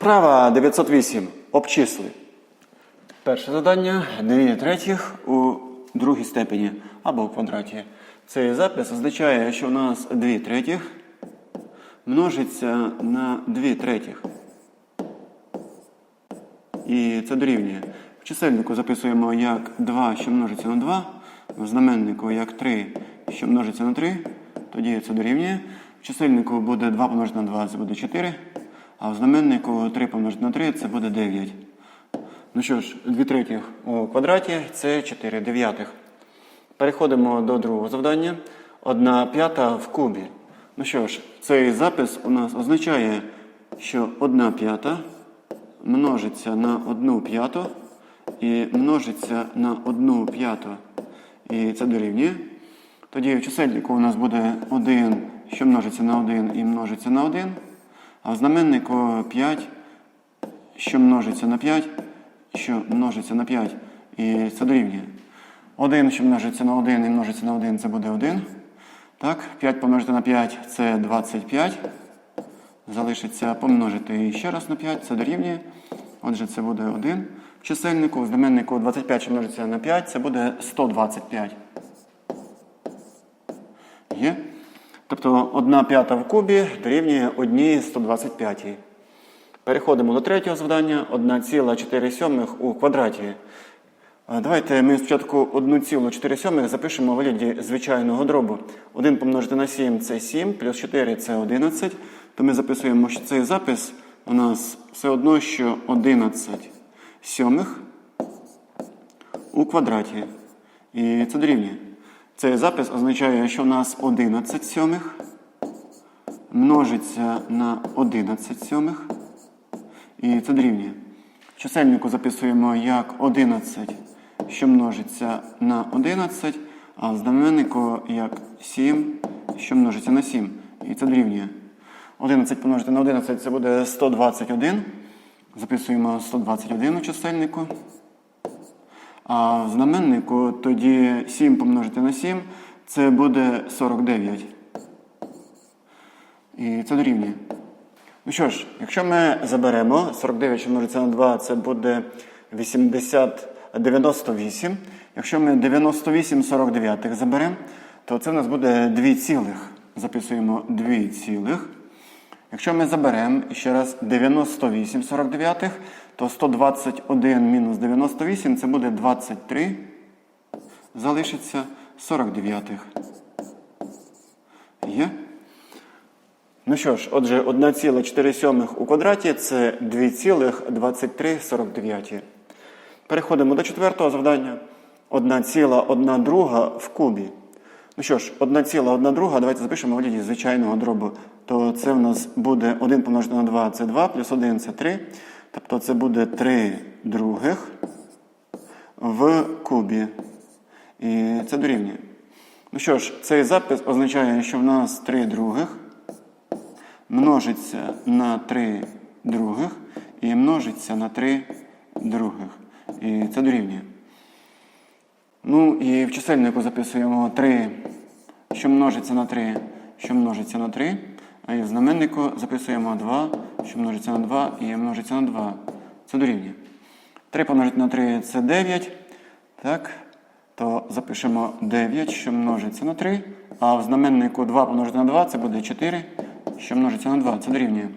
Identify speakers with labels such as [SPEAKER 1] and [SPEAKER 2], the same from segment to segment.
[SPEAKER 1] Вправа 908. Обчисли. Перше завдання 2 третіх у другій степені або в квадраті. Цей запис означає, що у нас 2 третіх множиться на 2 третіх. І це дорівнює. В чисельнику записуємо як 2, що множиться на 2, в знаменнику як 3, що множиться на 3, тоді це дорівнює. В чисельнику буде 2 помножити на 2, це буде 4, а в знаменнику 3 помножити на 3, це буде 9. Ну що ж, 2 третіх у квадраті це 4 дев'ятих. Переходимо до другого завдання. 1 п'ята в кубі. Ну що ж, цей запис у нас означає, що 1 п'ята множиться на 1 п'яту і множиться на 1 п'яту. І це дорівнює. Тоді в чисельнику у нас буде 1, що множиться на 1 і множиться на 1. А в знаменнику 5, що множиться на 5, що множиться на 5. І це дорівнює. 1, що множиться на 1 і множиться на 1, це буде 1. Так, 5 помножити на 5 це 25. Залишиться помножити ще раз на 5, це дорівнює. Отже, це буде 1. В чисельнику, в знаменнику 25, що множиться на 5, це буде 125. Є? Тобто 1 п'ята в кубі дорівнює 1 125. Переходимо до третього завдання. 1,4 у квадраті. Давайте ми спочатку 1,4 запишемо у вигляді звичайного дробу. 1 помножити на 7 це 7, плюс 4 це 11. То ми записуємо, що цей запис у нас все одно, що 11 сьомих у квадраті. І це дорівнює. Цей запис означає, що у нас 11 сьомих множиться на 11 сьомих. І це дорівнює. Чисельнику записуємо як 11, що множиться на 11, а в знаменнику як 7, що множиться на 7. І це дорівнює. 11 помножити на 11 це буде 121. Записуємо 121 у чисельнику. А в знаменнику тоді 7 помножити на 7 це буде 49. І це дорівнює. Ну що ж, якщо ми заберемо 49, що на 2, це буде 80, 98. Якщо ми 98 49 заберемо, то це в нас буде 2 цілих. Записуємо 2 цілих. Якщо ми заберемо ще раз 98 49, то 121 мінус 98 це буде 23. Залишиться 49. Є? Ну що ж, отже, 1,4 у квадраті це 2,2349. Переходимо до четвертого завдання. 1,1 друга в кубі. Ну що ж, 1,1 друга, давайте запишемо в вигляді звичайного дробу. То це в нас буде 1 помножити на 2 це 2, плюс 1 це 3. Тобто це буде 3 других в кубі. І це дорівнює. Ну що ж, цей запис означає, що в нас 3 других множиться на 3 других і множиться на 3 других. І це дорівнює. Ну і в чисельнику записуємо 3, що множиться на 3, що множиться на 3. А і в знаменнику записуємо 2, що множиться на 2 і множиться на 2. Це дорівнює. 3 помножити на 3 це 9. Так, то запишемо 9, що множиться на 3. А в знаменнику 2 помножити на 2 це буде 4, що множиться на 2. Це дорівнює.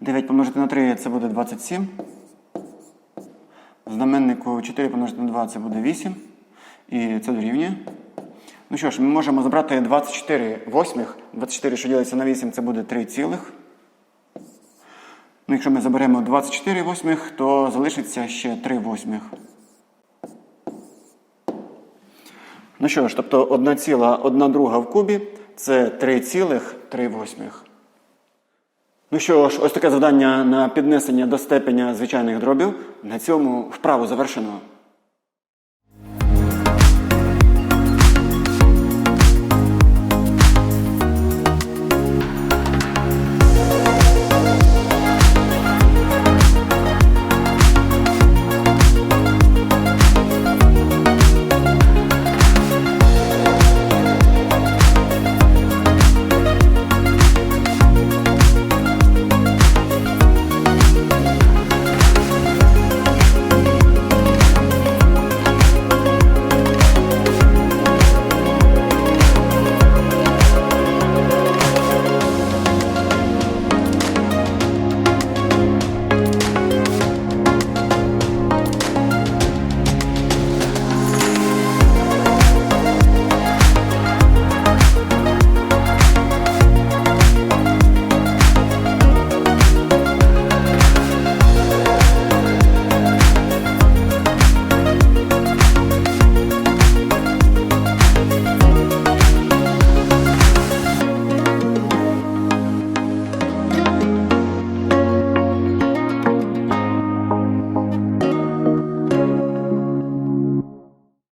[SPEAKER 1] 9 помножити на 3 це буде 27. В знаменнику 4 помножити на 2 це буде 8. І це дорівнює. Ну що ж, ми можемо забрати 24 восьмих. 24, що ділиться на 8, це буде 3 цілих. Ну, якщо ми заберемо 24 восьмих, то залишиться ще 3 восьмих. Ну що ж, тобто 1 ціла 1 друга в кубі це 3 цілих 3 восьмих. Ну що ж, ось таке завдання на піднесення до степеня звичайних дробів. На цьому вправу завершено.